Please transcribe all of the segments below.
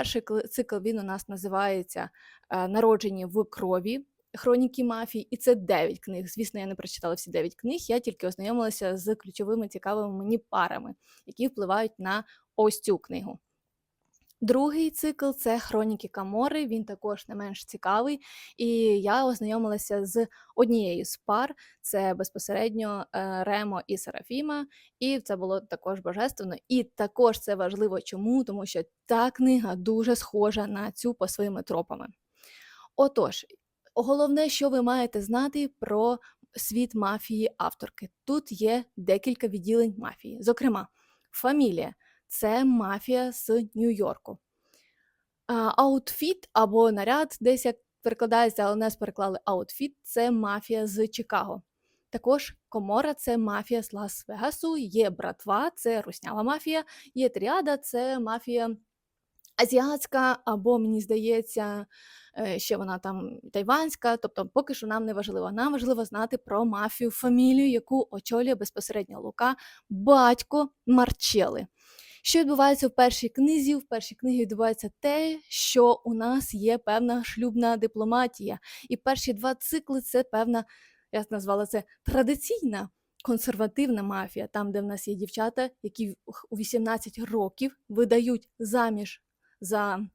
Перший цикл він у нас називається Народження Народжені в крові. Хроніки мафії, і це 9 книг. Звісно, я не прочитала всі 9 книг. Я тільки ознайомилася з ключовими цікавими мені парами, які впливають на ось цю книгу. Другий цикл це Хроніки Камори. Він також не менш цікавий. І я ознайомилася з однією з пар. Це безпосередньо е, Ремо і Серафіма. І це було також божественно. І також це важливо чому, тому що та книга дуже схожа на цю по своїми тропами. Отож, головне, що ви маєте знати про світ мафії авторки. Тут є декілька відділень мафії. Зокрема, фамілія це мафія з Нью-Йорку. Аутфіт або наряд, десь як перекладається, але нас переклали аутфіт це мафія з Чикаго. Також Комора це мафія з Лас-Вегасу, є братва, це руснява мафія, є тріада, це мафія азіатська, або, мені здається, е, ще вона там тайванська. Тобто, поки що нам не важливо. Нам важливо знати про мафію, фамілію, яку очолює безпосередньо Лука, батько Марчели. Що відбувається в першій книзі? В першій книгі відбувається те, що у нас є певна шлюбна дипломатія. І перші два цикли це певна, я назвала це традиційна консервативна мафія, там, де в нас є дівчата, які у 18 років видають заміж за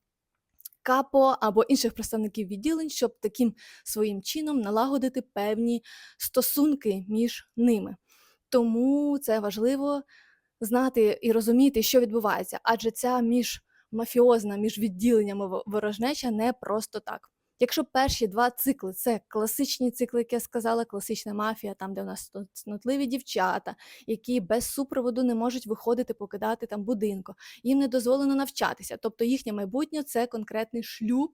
капо або інших представників відділень, щоб таким своїм чином налагодити певні стосунки між ними. Тому це важливо знати і розуміти, що відбувається, адже ця міжмафіозна, між відділеннями ворожнеча не просто так. Якщо перші два цикли це класичні цикли, як я сказала, класична мафія, там, де у нас сно- цнотливі дівчата, які без супроводу не можуть виходити, покидати там будинку, їм не дозволено навчатися, тобто їхнє майбутнє це конкретний шлюб.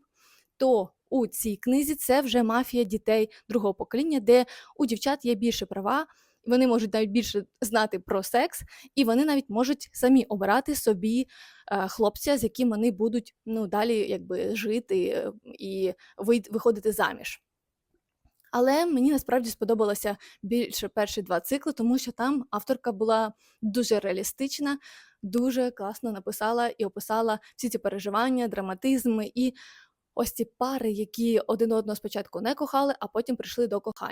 То у цій книзі це вже мафія дітей другого покоління, де у дівчат є більше права, вони можуть навіть більше знати про секс, і вони навіть можуть самі обирати собі е, хлопця, з яким вони будуть ну, далі якби, жити е, і виходити заміж. Але мені насправді сподобалося більше перші два цикли, тому що там авторка була дуже реалістична, дуже класно написала і описала всі ці переживання, драматизми і ось ці пари, які один одного спочатку не кохали, а потім прийшли до кохання.